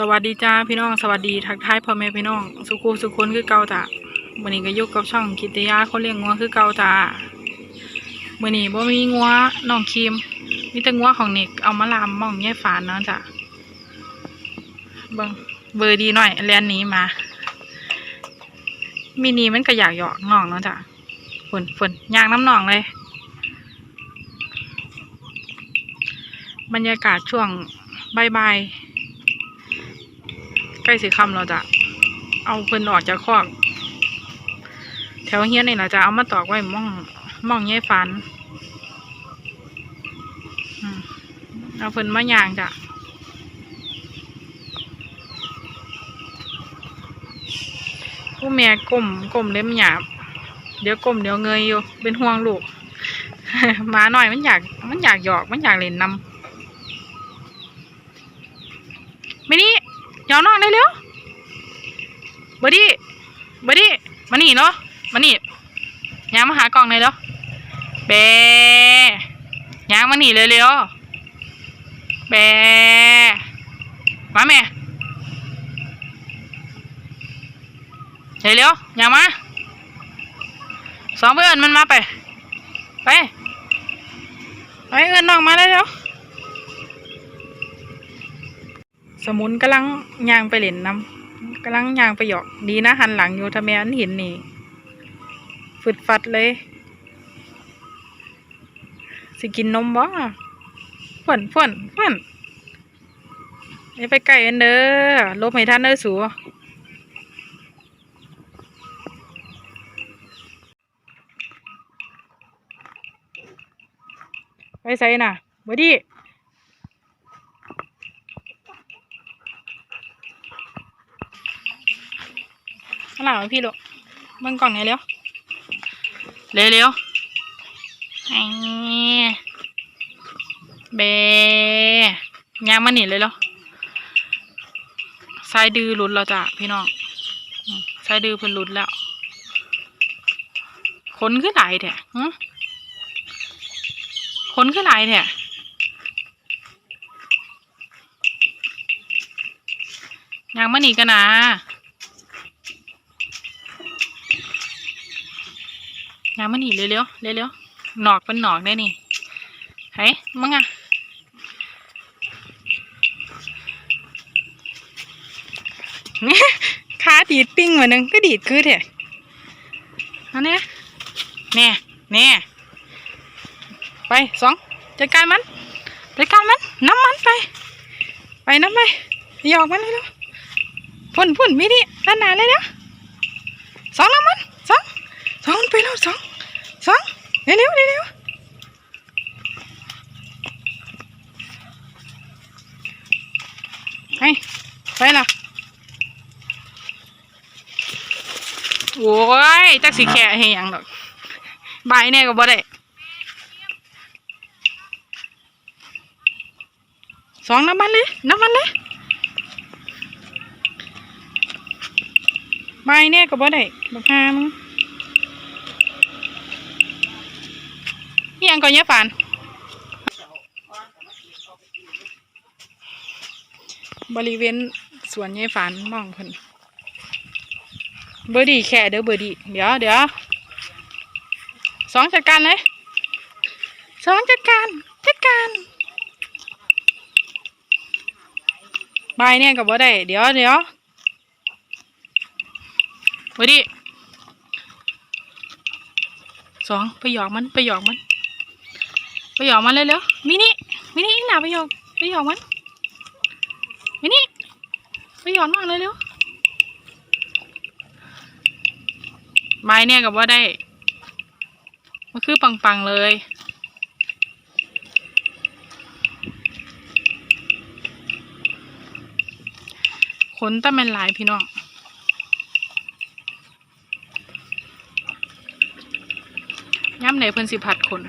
สวัสดีจ้าพี่น้องสวัสดีทักทายพ่อแม่พี่น้อง สุขูสุขคนคือเก่าจ้ะวันนี้ก็ยกกับช่องกิตยาเขาเลี้ยงงัวคือเก่าจ้าวันนี้บ่มีงัวน้องครีมมีแต่งัวของเน็กเอามาลามมองแย่ฝานเนาะจ้ะเบิ่งเบอร์ดีหน่อยแลนนี้มา มินีมันก็อยากหยอกน้องเนาะจ้ะฝนฝนยางน้ำหนองเลย บรรยากาศช่วงบ่าย ใกล้สีคำเราจะเอาเพิ่นออกจากคอก แถวเฮียนนี่เราจะเอามาตอกไว้ม่องม่องแย่ฟันเอาเพิ่นมาย่างจ้ะผู้แม่ก้มก้มเล็มหยาบ เดี๋ยวก้มเดี๋ยวเงยอยู่ เป็นห่วงลูกมาหน่อยมันอยาก มันอยากหยอกมันอยากเล่นนำไม่นี่ ยอมน้องได้เร็วบอดี้บอดี้มานี่เนาะมานี่ยางมาหากล่องเลยเร็วเบยางมานี่เร็วๆเบมาแม่เร็วๆยางมาสองเพื่อนมันมาไปไปไปเอินน้องมาเลยเร็ว สมุนกำลังยางไปเล่นน้ำกำลังยางไปหยอกดีนะหันหลังอยู่ทำไมอันเห็นนี่ฝึดฟัดเลย สิกินนมบ่ฝนฝนฝนอย่ไปใกล้อันเด้อลบให้ท่านเด้อสูไปใส่น่ะบดี ข้างหลังพี่ลูกเบิ่งกล่องไหนเร็วเร็วเร็วไอ้เบยางมาหนีเลยเหรอสายดื้อหลุดแล้วจ้ะพี่น้องสายดื้อเพิ่นหลุดแล้วขนขึ้นหลายแท้ขนขึ้นหลายแท้ยางมาหนีกันนะ ยางมาหนีเร็วเร็วเร็วเร็วๆหนอกเป็นหนอกได้นี่เฮ้ยมึงอะขาดีดปิ้งมาหนึ่งก็ดีดคือเถอะอันเนี้ยแน่แน่ไปสองจัดการมันจัดการมันน้ำมันไป ไปน้ำไปหยอกมันเลยเนาะพ่นพ่นไม่ดีด้านหน้าเลยเนาะสองน้ำมันสองสองไปแล้วสองสอง เร็วเร็วเร็วเร็วไปไปละโอ้ยจักสิแค่ให้หยังดอกบายแน่ก็บ่ได้สองน้ำมันเลยน้ำมันเลยบายแน่ก็บ่ได้บักฮามึงังก่อนเนี่ยฝานบริเวณสวนยายฝานมองเพิ่นเบอร์ดีแค่เด้อเบอร์ดีเดี๋ยวเดี๋ยวสองจัดการเลยสองจัดการจัดการบายเนี่ยกับว่าได้เดี๋ยวเดี๋ยวเบอร์ดีสองไปหยอกมันไปหยอกมัน ไปหยอกมันเลยเร็วมินิมินิหนาไปหยอกไปหยอกมันมินิไปหยอกมันเลยเร็วไม้เนี่ยกับว่าได้ มันคือปังๆเลยขนตะแมนหลายพี่น้องย่ำไหนเพิ่นสิผัดขน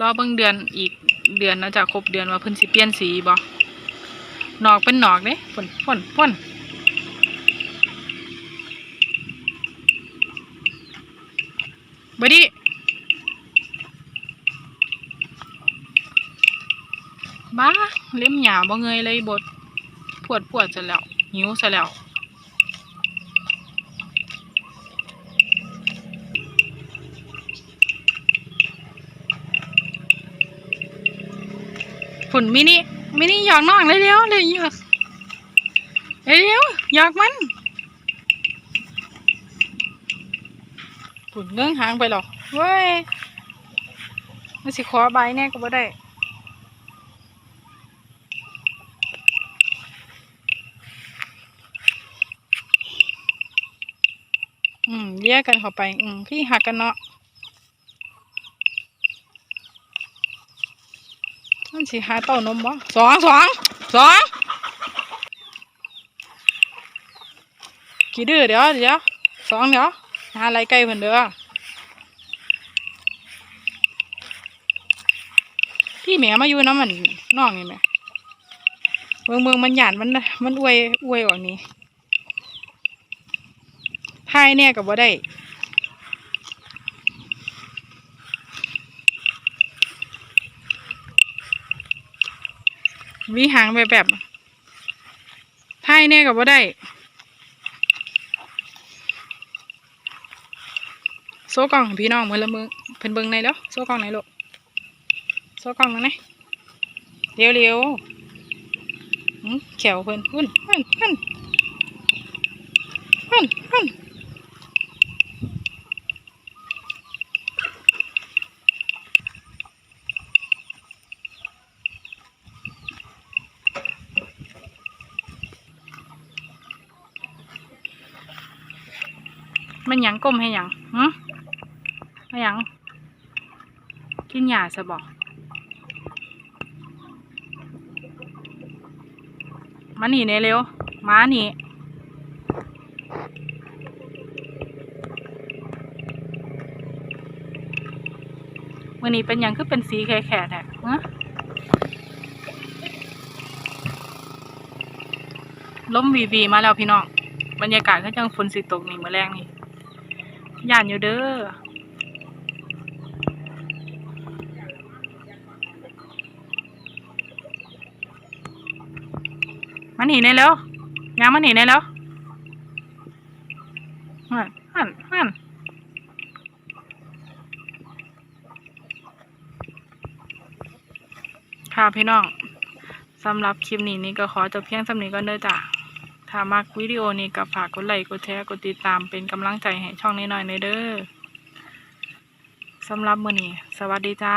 รอเบิ่งเดือนอีกเดือนนะจะครบเดือนว่าเพิ่นสิเปลี่ยนสีบ่หนอกเป็นหนอกเด้ฝนฝนฝนบดีบ้าเล่มหยาบ่เงยเลยบดปวดปวดซะแล้วหิวซะแล้ว ฝุ่นมินิมินิหยอกน้องเลยเร็วเลยหยอกเร็วเร็วหยอกมันฝุ่นเงื่องหางไปหรอกเว้ยมันสิขอใบแน่ก็บ่ได้อืมเรียกันเข้าไป อืมพี่หักกันเนาะ มันสิหาเต้านมบ่สองสองสองกี่ดื้อเดี๋ยวเดี๋ยวสองเดี๋ยวหาอะไรใกล้เพิ่นเด้อพี่แหม่มาอยู่น้ำมันน้องนี่แม่เมืองเมืองมันหยาดมันมันอวยอวยออกนี้ทายเนี่ยกับว่าได้ วิหางแบบแบบทายเนี่ยกับว่าได้โซ่กล่องพี่น้องมือละมือเพิ่นเบิ่งในแล้วโซ่กล่องไหนลูกโซ่กล่องนั่นไงเร็วเร็วแขวเพิ่นหุ่นหุ่นหุ่นหุ่นหุ่น มันหยังก้มให้หยังหึให้หยัง กินหญ้าซะบอกมาหนีเน่เร็วมาหนี่วันนี้เป็นยังคือเป็นสีแขะๆแท้ฮะล้มวีวีมาแล้วพี่น้อง บรรยากาศก็จังฝนสิตกนี่เมื่อแรงนี่ ย่านอยู่เด้อมาหนีในแล้วยางมาหนีในแล้วหันหันหันค่ะพี่น้องสำหรับคลิปนี้นี่ก็ขอจบเพียงสำนี้ก่อนเด้อจ้ะ ถ้ามักวิดีโอนี้ก็ฝากกดไลค์กดแชร์กดติดตามเป็นกำลังใจให้ช่องนี้หน่อยในเด้อสำหรับมื้อนี้สวัสดีจ้า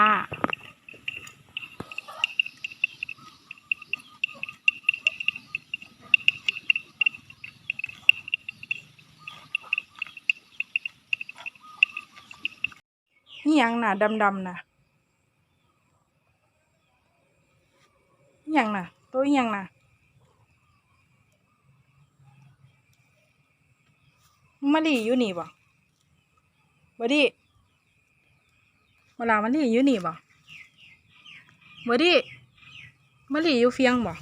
นี่ยังน่ะดำๆน่ะยังน่ะ ตัวยังน่ะ มะลิอยู่นี่บ่บอดิเวลามาลิอยู่นี่บ่บอดิมาลิอยู่เฟียงบ่